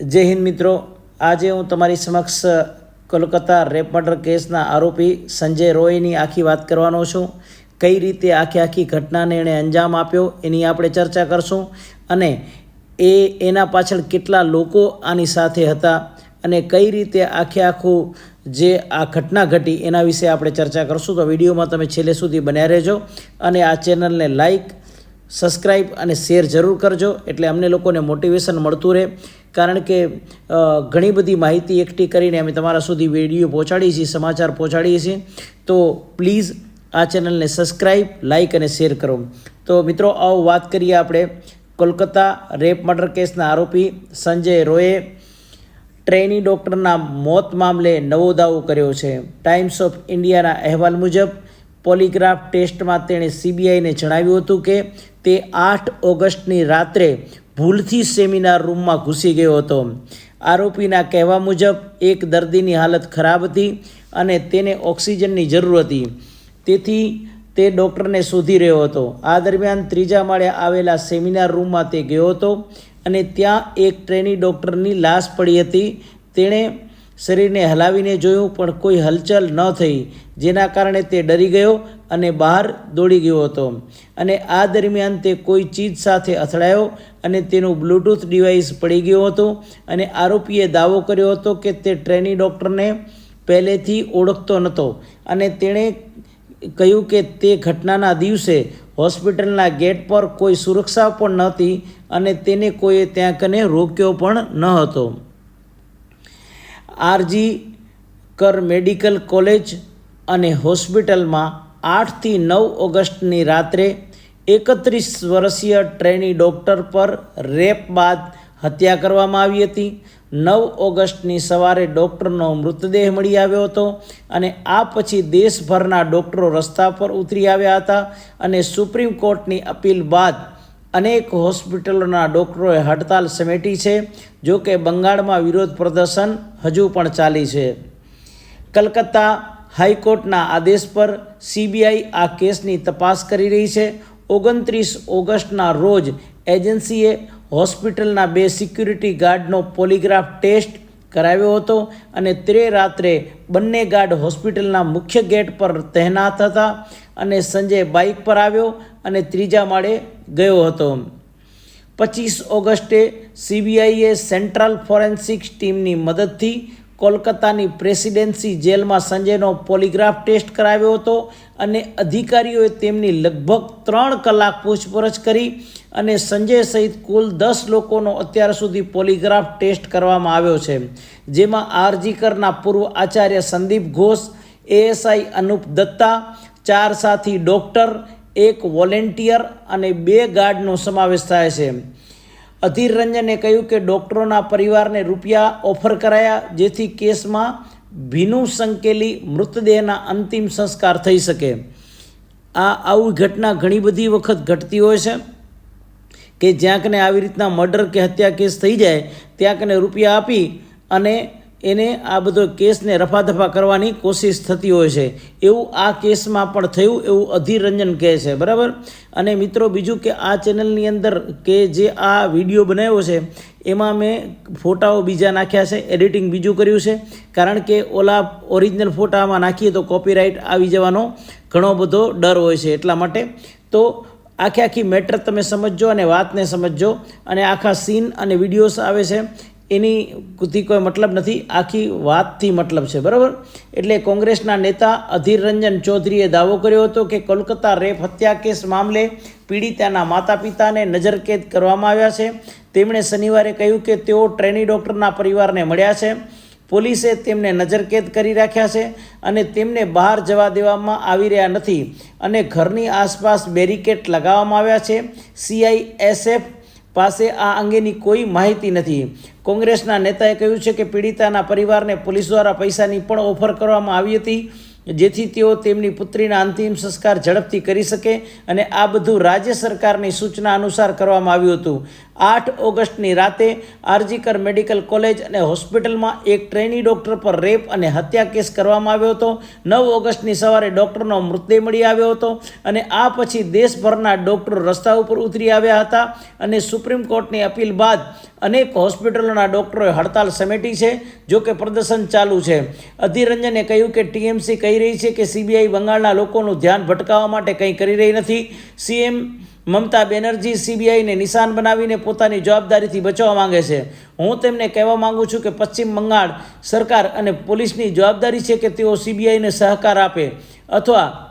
જય હિન્દ મિત્રો. આજે હું તમારી સમક્ષ કોલકાતા રેપ મર્ડર કેસના આરોપી સંજય રોયની આખી વાત કરવાનો છું. કઈ રીતે આખી આખી ઘટનાને એણે અંજામ આપ્યો એની આપણે ચર્ચા કરશું અને એ એના પાછળ કેટલા લોકો આની સાથે હતા અને કઈ રીતે આખે આખું જે આ ઘટના ઘટી એના વિશે આપણે ચર્ચા કરશું. તો વિડીયોમાં તમે છેલ્લે સુધી બન્યા રહેજો અને આ ચેનલને લાઈક સબસ્ક્રાઈબ અને શેર જરૂર કરજો. એટલે અમને લોકોને મોટિવેશન મળતું રહે. કારણ કે ઘણી બધી માહિતી એકઠી કરીને અમે તમારા સુધી વીડિયો પહોંચાડીએ છીએ, સમાચાર પહોંચાડીએ છીએ. તો પ્લીઝ આ ચેનલને સબસ્ક્રાઈબ લાઇક અને શેર કરો. તો મિત્રો, આવો વાત કરીએ આપણે કોલકાતા રેપ મર્ડર કેસના આરોપી સંજય રોયે. ટ્રેની ડૉક્ટરના મોત મામલે નવો દાવો કર્યો છે. ટાઈમ્સ ઓફ ઇન્ડિયાના અહેવાલ મુજબ પોલીગ્રાફ ટેસ્ટમાં તેણે સીબીઆઈને જણાવ્યું હતું કે તે આઠ ઓગસ્ટની રાત્રે ભૂલથી સેમિનાર રૂમમાં ઘૂસી ગયો હતો. આરોપીના કહેવા મુજબ, એક દર્દીની હાલત ખરાબ હતી અને તેને ઓક્સિજનની જરૂર હતી. તેથી તે ડૉક્ટરને શોધી રહ્યો હતો. આ દરમિયાન ત્રીજા માળે આવેલા સેમિનાર રૂમમાં તે ગયો હતો અને ત્યાં એક ટ્રેની ડૉક્ટરની લાશ પડી હતી. તેણે શરીરને હલાવીને જોયું, પણ કોઈ હલચલ ન થઈ. જેના કારણે તે ડરી ગયો અને બહાર દોડી ગયો હતો. અને આ દરમિયાન તે કોઈ ચીજ સાથે અથડાયો અને તેનું બ્લૂટૂથ ડિવાઇસ પડી ગયું હતું અને આરોપીએ દાવો કર્યો હતો કે તે ટ્રેની ડૉક્ટરને પહેલેથી ઓળખતો નહોતો અને તેણે કહ્યું કે તે ઘટનાના દિવસે હોસ્પિટલના ગેટ પર કોઈ સુરક્ષા પણ નહોતી અને તેને કોઈએ ત્યાં કને રોક્યો પણ ન હતો. આરજી કર મેડિકલ કોલેજ અને હોસ્પિટલમાં આઠથી નવ ઓગસ્ટની રાત્રે એકત્રીસ વર્ષીય ટ્રેની ડૉક્ટર પર રેપ બાદ હત્યા કરવામાં આવી હતી. નવ ઓગસ્ટની સવારે ડૉક્ટરનો મૃતદેહ મળી આવ્યો હતો અને આ પછી દેશભરના ડૉક્ટરો રસ્તા પર ઉતરી આવ્યા હતા અને સુપ્રીમ કોર્ટની અપીલ બાદ અનેક હોસ્પિટલોના ડૉક્ટરોએ હડતાલ સમેટી છે જો કે બંગાળમાં વિરોધ પ્રદર્શન હજુ પણ ચાલી છે. કલકત્તા હાઈકોર્ટના આદેશ પર સીબીઆઈ આ કેસની તપાસ કરી રહી છે. ઓગણત્રીસ ઓગસ્ટના રોજ એજન્સીએ હોસ્પિટલના બે સિક્યુરિટી ગાર્ડનો પોલીગ્રાફ ટેસ્ટ કરાવ્યો હતો અને તે રાત્રે બંને ગાર્ડ હોસ્પિટલના મુખ્ય ગેટ પર તહેનાત હતા અને સંજય બાઇક પર આવ્યો અને ત્રીજા માળે ગયો હતો. પચીસ ઓગસ્ટે સીબીઆઈએ સેન્ટ્રલ ફોરેન્સિક્સ ટીમની મદદથી કોલકાતાની પ્રેસિડેન્સી જેલમાં સંજયનો પોલીગ્રાફ ટેસ્ટ કરાવ્યો હતો અને અધિકારીઓએ તેમની લગભગ ત્રણ કલાક પૂછપરછ કરી અને સંજય સહિત કુલ દસ લોકોનો અત્યાર સુધી પોલીગ્રાફ ટેસ્ટ કરવામાં આવ્યો છે. જેમાં આરજીકરના પૂર્વ આચાર્ય સંદીપ ઘોષ, એએસઆઈ અનુપ દત્તા, ચાર સાથી ડૉક્ટર, એક વોલેન્ટિયર અને બે ગાર્ડનો સમાવેશ થાય છે. અધીર રંજને કહ્યું કે ડૉક્ટરોના પરિવારને રૂપિયા ઓફર કરાયા, જેથી કેસમાં ભીનું સંકેલી મૃતદેહના અંતિમ સંસ્કાર થઈ શકે. આ આવી ઘટના ઘણી બધી વખત ઘટતી હોય છે કે જ્યાં કને આવી રીતના મર્ડર કે હત્યા કેસ થઈ જાય, ત્યાં કને રૂપિયા આપી અને એને આ બધો કેસને રફાદફા કરવાની કોશિશ થતી હોય છે. એવું આ કેસમાં પણ થયું એવું અધિરંજન કહે છે, બરાબર? અને મિત્રો, બીજું કે આ ચેનલની અંદર કે જે આ વીડિયો બનાવ્યો છે, એમાં મેં ફોટાઓ બીજા નાખ્યા છે, એડિટિંગ બીજું કર્યું છે. કારણ કે ઓલા ઓરિજિનલ ફોટામાં નાખીએ તો કોપીરાઇટ આવી જવાનો ઘણો બધો ડર હોય છે એટલા માટે. તો આખી આખી મેટર તમે સમજજો અને વાતને સમજજો. અને આખા સીન અને વિડીયોઝ આવે છે એની થી કોઈ મતલબ નથી. આખી વાતથી મતલબ છે, બરાબર? એટલે કોંગ્રેસના નેતા અધીર રંજન ચૌધરીએ દાવો કર્યો હતો કે કોલકાતા રેપ હત્યા કેસ મામલે પીડિતાના માતા પિતાને નજરકેદ કરવામાં આવ્યા છે. તેમણે શનિવારે કહ્યું કે તેઓ ટ્રેની ડૉક્ટરના પરિવારને મળ્યા છે. પોલીસે તેમને નજરકેદ કરી રાખ્યા છે અને તેમને બહાર જવા દેવામાં આવી રહ્યા નથી અને ઘરની આસપાસ બેરિકેડ લગાવવામાં આવ્યા છે. સીઆઈએસએફ પાસે આ અંગેની કોઈ માહિતી નથી. કોંગ્રેસના નેતાએ કહ્યું છે કે પીડિતાના પરિવારને પોલીસ દ્વારા પૈસાની પણ ઓફર કરવામાં આવી હતી, જેથી તેઓ તેમની પુત્રીના અંતિમ સંસ્કાર ઝડપથી કરી શકે અને આ બધું રાજ્ય સરકારની સૂચના અનુસાર કરવામાં આવ્યું હતું. આઠ ઓગસ્ટની રાતે આરજીકર મેડિકલ કોલેજ અને હોસ્પિટલમાં એક ટ્રેની ડૉક્ટર પર રેપ અને હત્યા કેસ કરવામાં આવ્યો હતો. નવ ઓગસ્ટની સવારે ડૉક્ટરનો મૃતદેહ મળી આવ્યો હતો અને આ પછી દેશભરના ડૉક્ટરો રસ્તા ઉપર ઉતરી આવ્યા હતા અને સુપ્રીમ કોર્ટની અપીલ બાદ અનેક હોસ્પિટલોના ડૉક્ટરોએ હડતાલ સમેટી છે, જો કે પ્રદર્શન ચાલુ છે. અધિરંજને કહ્યું કે ટીએમસી કહી રહી છે કે સીબીઆઈ બંગાળના લોકોનું ધ્યાન ભટકાવવા માટે કંઈ કરી રહી નથી. સીએમ મમતા બેનર્જી સીબીઆઈને નિશાન બનાવીને પોતાની જવાબદારીથી બચવા માંગે છે. હું તેમને કહેવા માંગુ છું કે પશ્ચિમ બંગાળ સરકાર અને પોલીસની જવાબદારી છે કે તેઓ સીબીઆઈને સહકાર આપે અથવા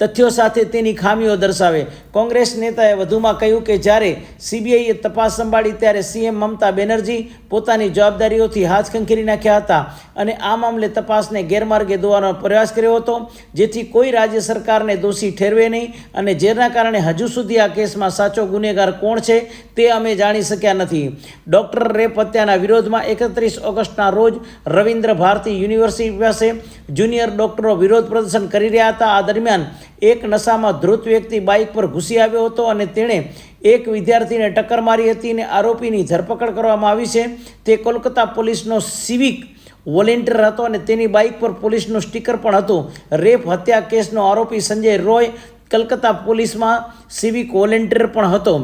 તથ્યો સાથે તેની ખામીઓ દર્શાવે. કોંગ્રેસ નેતાએ વધુમાં કહ્યું કે જ્યારે સીબીઆઈએ તપાસ સંભાળી ત્યારે સીએમ મમતા બેનર્જી પોતાની જવાબદારીઓથી હાથ ખંખેરી નાખ્યા હતા અને આ મામલે તપાસને ગેરમાર્ગે દોવાનો પ્રયાસ કર્યો હતો, જેથી કોઈ રાજ્ય સરકારને દોષી ઠેરવે નહીં અને જેના કારણે હજુ સુધી આ કેસમાં સાચો ગુનેગાર કોણ છે તે અમે જાણી શક્યા નથી. ડૉક્ટર રેપ હત્યાના વિરોધમાં એકત્રીસ ઓગસ્ટના રોજ રવિન્દ્ર ભારતી યુનિવર્સિટી પાસે જુનિયર ડૉક્ટરો વિરોધ પ્રદર્શન કરી રહ્યા હતા. આ દરમિયાન એક નશામાં ધૃત વ્યક્તિ બાઇક પર ઘૂસી આવ્યો હતો અને તેણે એક વિદ્યાર્થીને ટક્કર મારી હતી અને આરોપીની ધરપકડ કરવામાં આવી છે. તે કોલકાતા પોલીસનો સિવિક વોલેન્ટિયર હતો અને તેની બાઇક પર પોલીસનું સ્ટીકર પણ હતું. રેપ, હત્યા કેસનો આરોપી સંજય રોય કલકત્તા પોલીસમાં સિવિક વોલેન્ટિયર પણ હતો.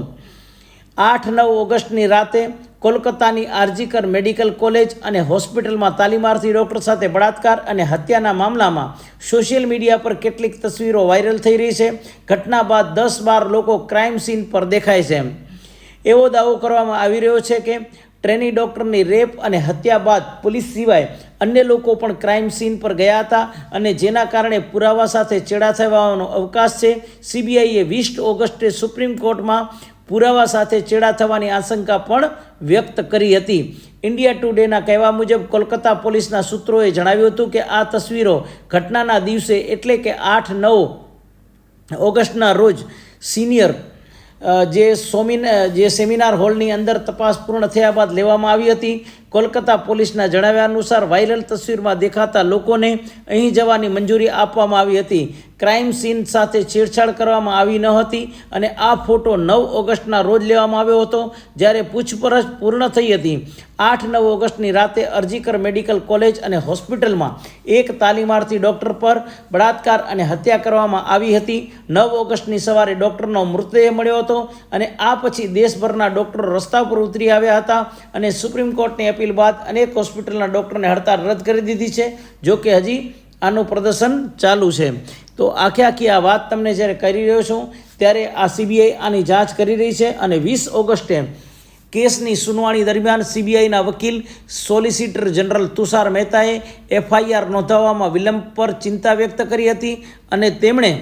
આઠ નવ ઓગસ્ટની રાતે કોલકાતાની આરજીકર મેડિકલ કોલેજ અને હોસ્પિટલમાં તાલીમાર્થી ડૉક્ટર સાથે બળાત્કાર અને હત્યાના મામલામાં સોશિયલ મીડિયા પર કેટલીક તસવીરો વાયરલ થઈ રહી છે. ઘટના બાદ દસ બાર લોકો ક્રાઇમ સીન પર દેખાય છે. એવો દાવો કરવામાં આવી રહ્યો છે કે ટ્રેની ડૉક્ટરની રેપ અને હત્યા બાદ પોલીસ સિવાય અન્ય લોકો પણ ક્રાઇમ સીન પર ગયા હતા અને જેના કારણે પુરાવા સાથે ચેડા થવાનો અવકાશ છે. સીબીઆઈએ વીસ ઓગસ્ટે સુપ્રીમ કોર્ટમાં પુરાવા સાથે ચેડા થવાની આશંકા પણ વ્યક્ત કરી હતી. ઇન્ડિયા ટુડેના કહેવા મુજબ, કોલકાતા પોલીસના સૂત્રોએ જણાવ્યું હતું કે આ તસવીરો ઘટનાના દિવસે એટલે કે આઠ નવ ઓગસ્ટના રોજ સિનિયર જે સોમિન જે સેમિનાર હોલની અંદર તપાસ પૂર્ણ થયા બાદ લેવામાં આવી હતી. કોલકાતા પોલીસના જણાવ્યા અનુસાર વાયરલ તસવીરમાં દેખાતા લોકોને અહીં જવાની મંજૂરી આપવામાં આવી હતી. ક્રાઇમ સીન સાથે છેડછાડ કરવામાં આવી ન હતી અને આ ફોટો નવ ઓગસ્ટના રોજ લેવામાં આવ્યો હતો, જ્યારે પૂછપરછ પૂર્ણ થઈ હતી. આઠ નવ ઓગસ્ટની રાતે અરજીકર મેડિકલ કોલેજ અને હોસ્પિટલમાં એક તાલીમાર્થી ડૉક્ટર પર બળાત્કાર અને હત્યા કરવામાં આવી હતી. નવ ઓગસ્ટની સવારે ડૉક્ટરનો મૃતદેહ મળ્યો હતો અને આ પછી દેશભરના ડૉક્ટરો રસ્તા પર ઉતરી આવ્યા હતા અને સુપ્રીમ કોર્ટની અપીલ બાદ અનેક હોસ્પિટલના ડૉક્ટરને હડતાળ રદ કરી દીધી છે, જો કે હજી આનું પ્રદર્શન ચાલુ છે. તો આખે આખી આ વાત તમને જ્યારે કરી રહ્યો છું, ત્યારે આ સીબીઆઈ આની જાંચ કરી રહી છે અને વીસ ઓગસ્ટે કેસની સુનાવણી દરમિયાન સીબીઆઈના વકીલ સોલિસિટર જનરલ તુષાર મહેતાએ એફઆઈઆર નોંધાવવામાં વિલંબ પર ચિંતા વ્યક્ત કરી હતી અને તેમણે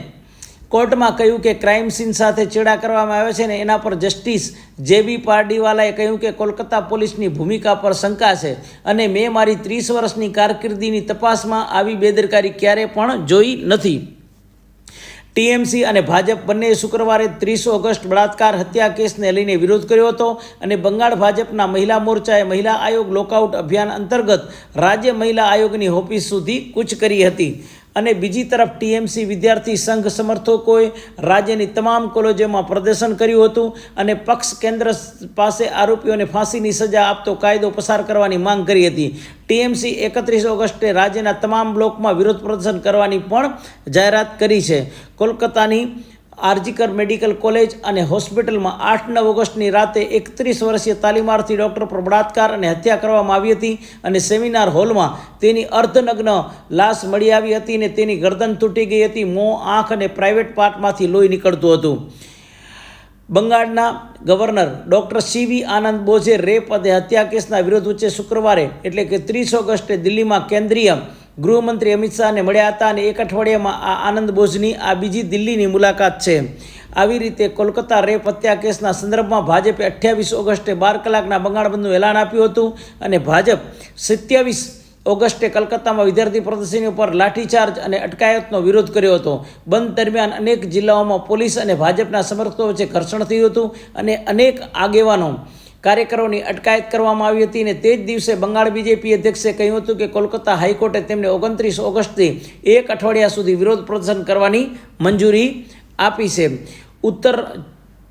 કોર્ટમાં કહ્યું કે ક્રાઇમ સીન સાથે ચેડા કરવામાં આવે છે ને એના પર જસ્ટિસ જે બી પારડીવાલાએ કહ્યું કે કોલકાતા પોલીસની ભૂમિકા પર શંકા છે અને મેં મારી ત્રીસ વર્ષની કારકિર્દીની તપાસમાં આવી બેદરકારી ક્યારે પણ જોઈ નથી. ટીએમસી અને ભાજપ બંનેએ શુક્રવારે ત્રીસ ઓગસ્ટ બળાત્કાર હત્યા કેસને લઈને વિરોધ કર્યો હતો અને બંગાળ ભાજપના મહિલા મોરચાએ મહિલા આયોગ લોકઆઉટ અભિયાન અંતર્ગત રાજ્ય મહિલા આયોગની ઓફિસ સુધી કૂચ કરી હતી. અને બીજી તરફ ટીએમસી વિદ્યાર્થી સંઘ સમર્થકોએ રાજ્યની તમામ કોલેજોમાં પ્રદર્શન કર્યું હતું અને પક્ષ કેન્દ્ર પાસે આરોપીઓને ફાંસીની સજા આપતો કાયદો પસાર કરવાની માંગ કરી હતી. ટીએમસી એકત્રીસ ઓગસ્ટે રાજ્યના તમામ બ્લોકમાં વિરોધ પ્રદર્શન કરવાની પણ જાહેરાત કરી છે. કોલકાતાની આરજીકર મેડિકલ કોલેજ અને હોસ્પિટલમાં આઠ નવ ઓગસ્ટની રાતે એકત્રીસ વર્ષીય તાલીમાર્થી ડૉક્ટર પર બળાત્કાર અને હત્યા કરવામાં આવી હતી અને સેમિનાર હોલમાં તેની અર્ધનગ્ન લાશ મળી આવી હતી અને તેની ગરદન તૂટી ગઈ હતી, મોં, આંખ અને પ્રાઇવેટ પાર્ટમાંથી લોહી નીકળતું હતું. બંગાળના governor doctor C V Anand બોઝે rape અને હત્યા કેસના વિરોધ વચ્ચે શુક્રવારે, એટલે કે ત્રીસ ઓગસ્ટે દિલ્હીમાં કેન્દ્રીય ગૃહમંત્રી અમિત શાહને મળ્યા હતા અને એક અઠવાડિયામાં આ આનંદ બોઝની આ બીજી દિલ્હીની મુલાકાત છે. આવી રીતે કોલકાતા રેપ હત્યા કેસના સંદર્ભમાં ભાજપે અઠ્યાવીસ ઓગસ્ટે બાર કલાકના બંગાળ બંધનું એલાન આપ્યું હતું અને ભાજપ સત્યાવીસ ઓગસ્ટે કલકત્તામાં વિદ્યાર્થી પ્રદર્શનીઓ ઉપર લાઠીચાર્જ અને અટકાયતનો વિરોધ કર્યો હતો. બંધ દરમિયાન અનેક જિલ્લાઓમાં પોલીસ અને ભાજપના સમર્થકો વચ્ચે ઘર્ષણ થયું હતું અને અનેક આગેવાનો કાર્યકરોની અટકાયત કરવામાં આવી હતી અને તે જ દિવસે બંગાળ બીજેપી અધ્યક્ષે કહ્યું હતું કે કોલકાતા હાઈકોર્ટે તેમને ઓગણત્રીસ ઓગસ્ટથી એક અઠવાડિયા સુધી વિરોધ પ્રદર્શન કરવાની મંજૂરી આપી છે. ઉત્તર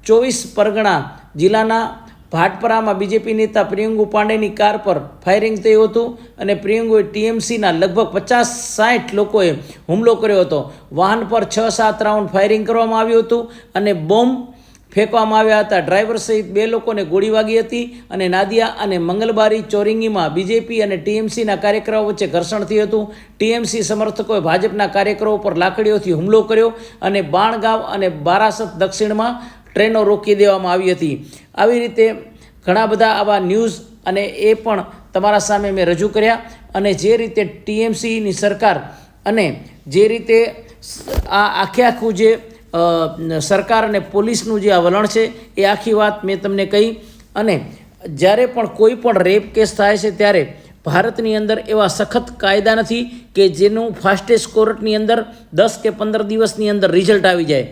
ચોવીસ પરગણા જિલ્લાના ભાટપરામાં બીજેપી નેતા પ્રિયંગુ પાંડેની કાર પર ફાયરિંગ થયું હતું અને પ્રિયંગુએ ટીએમસીના લગભગ પચાસ સાઠ લોકોએ હુમલો કર્યો હતો. વાહન પર છ સાત રાઉન્ડ ફાયરિંગ કરવામાં આવ્યું હતું અને બોમ્બ ફેંકવામાં આવ્યા હતા. ડ્રાઈવર સહિત બે લોકોને ગોળી વાગી હતી અને નાદિયા અને મંગલબારી ચોરિંગીમાં બીજેપી અને ટીએમસીના કાર્યકરો વચ્ચે ઘર્ષણ થયું હતું. ટીએમસી સમર્થકોએ ભાજપના કાર્યકરો પર લાકડીઓથી હુમલો કર્યો અને બાણગાંવ અને બારાસત દક્ષિણમાં ટ્રેનો રોકી દેવામાં આવી હતી. આવી રીતે ઘણા બધા આવા ન્યૂઝ અને એ પણ તમારા સામે મેં રજૂ કર્યા અને જે રીતે ટીએમસીની સરકાર અને જે રીતે આ આખે આખું જે સરકાર અને પોલીસનું જે આ વલણ છે, એ આખી વાત મેં તમને કહી. અને જ્યારે પણ કોઈ પણ રેપ કેસ થાય છે, ત્યારે ભારતની અંદર એવા સખત કાયદા નથી કે જેનું ફાસ્ટેસ્ટ કોર્ટની અંદર દસ કે પંદર દિવસની અંદર રિઝલ્ટ આવી જાય.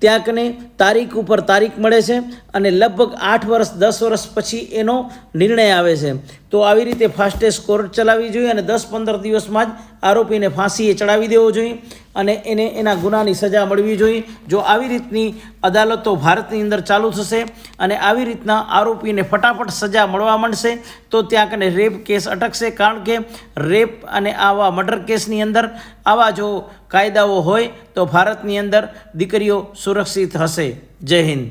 ત્યાં કને તારીખ ઉપર તારીખ મળે છે અને લગભગ આઠ વર્ષ, દસ વર્ષ પછી એનો નિર્ણય આવે છે. તો આવી રીતે ફાસ્ટેસ્ટ કોર્ટ ચલાવવી જોઈએ અને દસ પંદર દિવસમાં જ આરોપીને ફાંસીએ ચડાવી દેવો જોઈએ. અને એને એના ગુનાની સજા મળવી જોઈએ. જો આવી રીતની અદાલતો ભારતની અંદર ચાલુ થશે અને આવી રીતના આરોપીને ફટાફટ સજા મળવા માંડશે, તો ત્યાં કને રેપ કેસ અટકશે. કારણ કે રેપ અને આવા મર્ડર કેસની અંદર આવા જો કાયદાઓ હોય, તો ભારતની અંદર દીકરીઓ સુરક્ષિત હશે. જય હિન્દ.